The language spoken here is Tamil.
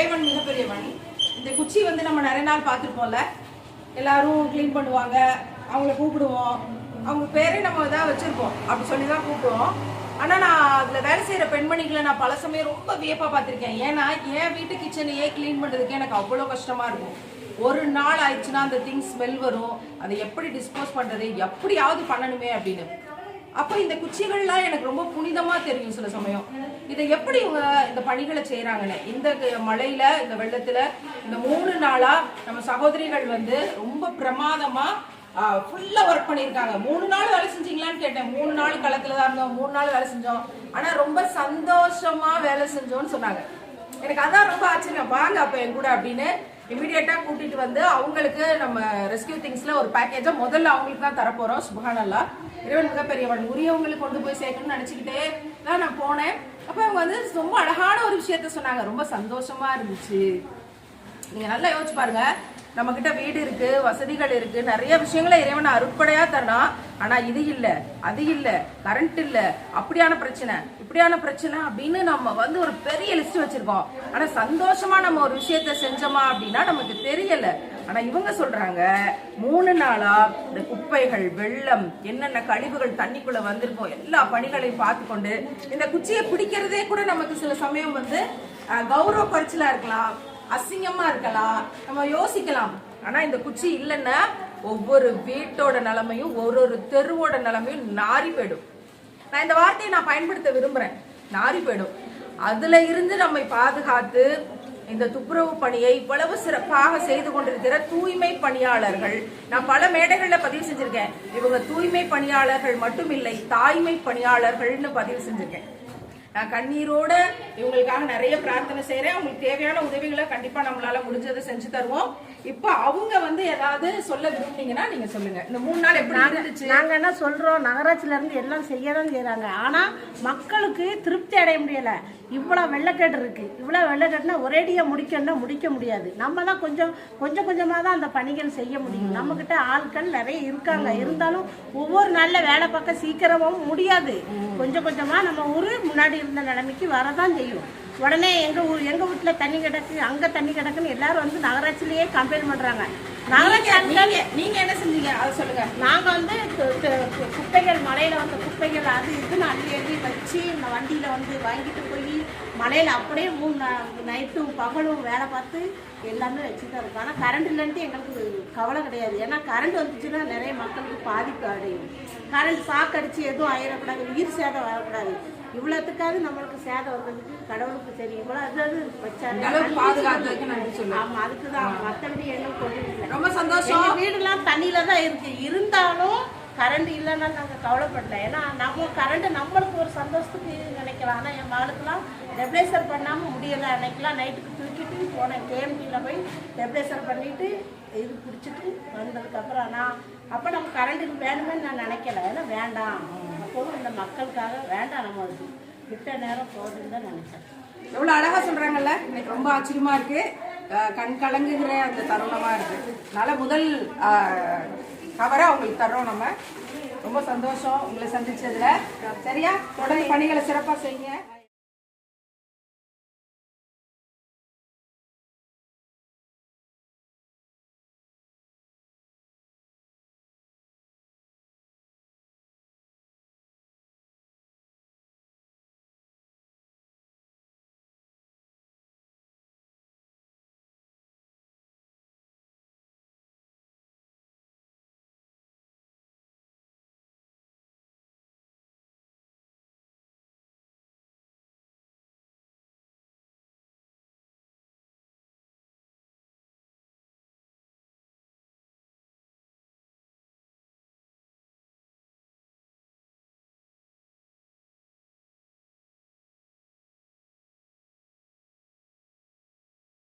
இறைவன் மிகப்பெரியவன் இந்த குச்சி வந்து நம்ம நிறைய நாள் பார்த்துருப்போம்ல. எல்லாரும் க்ளீன் பண்ணுவாங்க. அவங்கள கூப்பிடுவோம். அவங்க பேரே நம்ம இதாக வச்சுருப்போம். அப்படி சொல்லி தான் கூப்பிடுவோம். ஆனால் நான் அதில் வேலை செய்கிற பெண்மணிகளை நான் பல சமயம் ரொம்ப வியப்பாக பார்த்துருக்கேன். ஏன்னா என் வீட்டு கிச்சனையே க்ளீன் பண்ணுறதுக்கு எனக்கு அவ்வளோ கஷ்டமாக இருக்கும். ஒரு நாள் ஆயிடுச்சுன்னா அந்த திங்ஸ் ஸ்மெல் வரும். அதை எப்படி டிஸ்போஸ் பண்ணுறது எப்படியாவது பண்ணணுமே அப்படின்னு. அப்போ இந்த குச்சிகள்லாம் எனக்கு ரொம்ப புனிதமா தெரியும் சில சமயம். இதை எப்படி இவங்க இந்த பணிகளை செய்யறாங்கன்னு இந்த க- இந்த வெள்ளத்துல இந்த மூணு நாளா நம்ம சகோதரிகள் வந்து ரொம்ப பிரமாதமா ஃபுல்லா ஒர்க் பண்ணியிருக்காங்க. மூணு நாள் வேலை செஞ்சீங்களான்னு கேட்டேன். மூணு நாள் களத்துல தான் இருந்தோம். மூணு நாள் வேலை செஞ்சோம். ஆனா ரொம்ப சந்தோஷமா வேலை செஞ்சோம்னு சொன்னாங்க. எனக்கு அதான் ரொம்ப ஆச்சரியம். வாங்க அப்ப என் கூட அப்படின்னு இமீடியட்டாக கூட்டிகிட்டு வந்து அவங்களுக்கு நம்ம ரெஸ்கியூ திங்ஸில் ஒரு பேக்கேஜை முதல்ல அவங்களுக்கு தான் தரப்போகிறோம் சுபகானல்லா இறைவன் மிகப்பெரியவன். உரியவங்களுக்கு கொண்டு போய் சேர்க்கணும்னு நினச்சிக்கிட்டே தான் நான் போனேன். அப்போ அவங்க வந்து ரொம்ப அழகான ஒரு விஷயத்த சொன்னாங்க. ரொம்ப சந்தோஷமாக இருந்துச்சு. நீங்கள் நல்லா யோசிச்சு பாருங்கள் நம்மக்கிட்ட வீடு இருக்குது வசதிகள் இருக்குது நிறைய விஷயங்களை இறைவனை அறுப்படையாக தரணும் ஆனா இது இல்ல அது இல்ல கரண்ட் இல்ல அப்படியான பிரச்சனை இப்படியான பிரச்சனை அப்படின்னு நம்ம வந்து ஒரு பெரிய லிஸ்ட் வச்சிருக்கோம். ஆனா சந்தோஷமா நம்ம ஒரு விஷயத்த செஞ்சோமா அப்படின்னா நமக்கு தெரியல. ஆனா இவங்க சொல்றாங்க மூணு நாளா இந்த குப்பைகள் வெள்ளம் என்னென்ன கழிவுகள் தண்ணிக்குள்ள வந்திருக்கோம் எல்லா பணிகளையும் பார்த்து கொண்டு இந்த குச்சியை பிடிக்கிறதே கூட நமக்கு சில சமயம் வந்து கௌரவ பரிச்சலா இருக்கலாம் அசிங்கமா இருக்கலாம் நம்ம யோசிக்கலாம். ஆனா இந்த குச்சி இல்லைன்னா ஒவ்வொரு வீட்டோட நிலைமையும் ஒரு ஒரு தெருவோட நிலைமையும் நாரி போயிடும். நான் இந்த வார்த்தையை நான் பயன்படுத்த விரும்புகிறேன் நாரி போயிடும். அதுல இருந்து நம்மை பாதுகாத்து இந்த துப்புரவு பணியை இவ்வளவு சிறப்பாக செய்து கொண்டிருக்கிற தூய்மை பணியாளர்கள் நான் பல மேடைகளில் பதிவு செஞ்சிருக்கேன். இவங்க தூய்மை பணியாளர்கள் மட்டும் இல்லை தாய்மை பணியாளர்கள்னு பதிவு செஞ்சிருக்கேன். நான் கண்ணீரோட இவங்களுக்காக நிறைய பிரார்த்தனை செய்றேன். அவங்களுக்கு தேவையான உதவிகளை கண்டிப்பா நம்மளால முடிஞ்சதை செஞ்சு தருவோம். இப்போ அவங்க வந்து ஏதாவது சொல்ல விரும்புனீங்கன்னா நீங்க சொல்லுங்க. இந்த மூணு நாள் எப்படி இருந்துச்சு? நாங்க என்ன சொல்றோம்? நகராட்சியில இருந்து எல்லாம் செய்யதான் செய்யறாங்க ஆனா மக்களுக்கு திருப்தி அடைய முடியல. இவ்வளவு வெள்ளக்கேடு இருக்கு. இவ்வளவு வெள்ளக்கேடுனா ஒரேடியா முடிக்கணும்னா முடிக்க முடியாது. நம்ம தான் கொஞ்சம் கொஞ்சம் கொஞ்சமா தான் அந்த பணிகள் செய்ய முடியும். நம்ம கிட்ட ஆட்கள் நிறைய இருக்காங்க. இருந்தாலும் ஒவ்வொரு நாள்ல வேலை பார்க்க சீக்கிரமும் முடியாது. கொஞ்சம் கொஞ்சமா நம்ம ஊரு முன்னாடி இருந்த நிலைமைக்கு வரதான் செய்யும். உடனே எங்க ஊர் எங்க வீட்டுல தண்ணி கிடக்கு அங்க தண்ணி கிடக்குன்னு எல்லாரும் வந்து நகராட்சியிலேயே கம்ப்ளைண்ட் பண்றாங்க. நகராட்சி நீங்க- நீங்க நீங்க என்ன செஞ்சீங்க? அதை சொல்லுங்க. நாங்க வந்து குப்பைகள் மலையில வந்த குப்பைகள் அது இதுன்னு அள்ளி அள்ளி வச்சு இந்த வண்டியில வந்து வாங்கிட்டு போய் மலையில அப்படியே மூணு நைட்டும் பகலும் வேலை பார்த்து எல்லாமே வச்சுதான் இருக்கோம் ஆனா கரண்ட் இல்லைன்ட்டு எங்களுக்கு கவலை கிடையாது. ஏன்னா கரண்ட் வந்துச்சுன்னா நிறைய மக்களுக்கு பாதிப்பு அடையும். கரண்ட் சாக்கடிச்சு எதுவும் ஆயிடக்கூடாது. உயிர் சேதம் வரக்கூடாது. இவ்வளவுத்துக்காவது நம்மளுக்கு சேதம் வந்ததுக்கு கடவுளுக்கு தெரியும் இவ்வளவு அதாவது வச்சாரு. பாதுகாத்ததுக்கு நன்றி சொல்லுங்க ஆமா அதுக்குதான் மத்தபடி எல்லாம் கொண்டு ரொம்ப சந்தோஷம். வீடுலாம் தண்ணியில தான் இருக்கு. இருந்தாலும் கரண்ட் இல்லைன்னா நாங்க கவலைப்படல. ஏன்னா நம்ம கரண்ட் நம்மளுக்கு ஒரு சந்தோஷத்துக்கு நினைக்கலாம். ஆனா என் மகளுக்குலாம் ரெப்ளேசர் பண்ணாம முடியல. அன்னைக்கெல்லாம் நைட்டுக்கு தூக்கிட்டு போனேன். கேஎம்டியில் போய் ரெப்ளேசர் பண்ணிட்டு இது பிடிச்சிட்டு வந்ததுக்கு அப்புறம் நான் அப்ப நம்ம கரண்ட்டுக்கு வேணுமேன்னு நான் நினைக்கல. ஏன்னா வேண்டாம். அப்போவும் இந்த மக்களுக்காக வேண்டாம். நம்ம அது கிட்ட நேரம் போகுதுன்னு தான் நினைச்சேன். எவ்வளோ அழகாக சொல்கிறாங்கல்ல எனக்கு ரொம்ப ஆச்சரியமாக இருக்கு. கண் கலங்குகிற அந்த தருணமாக இருக்கு. அதனால் முதல் கவரை அவங்களுக்கு தர்றோம் நம்ம. ரொம்ப சந்தோஷம் உங்களை சந்திச்சதுல. சரியா? தொடர்ந்து பணிகளை சிறப்பாக செய்யுங்க.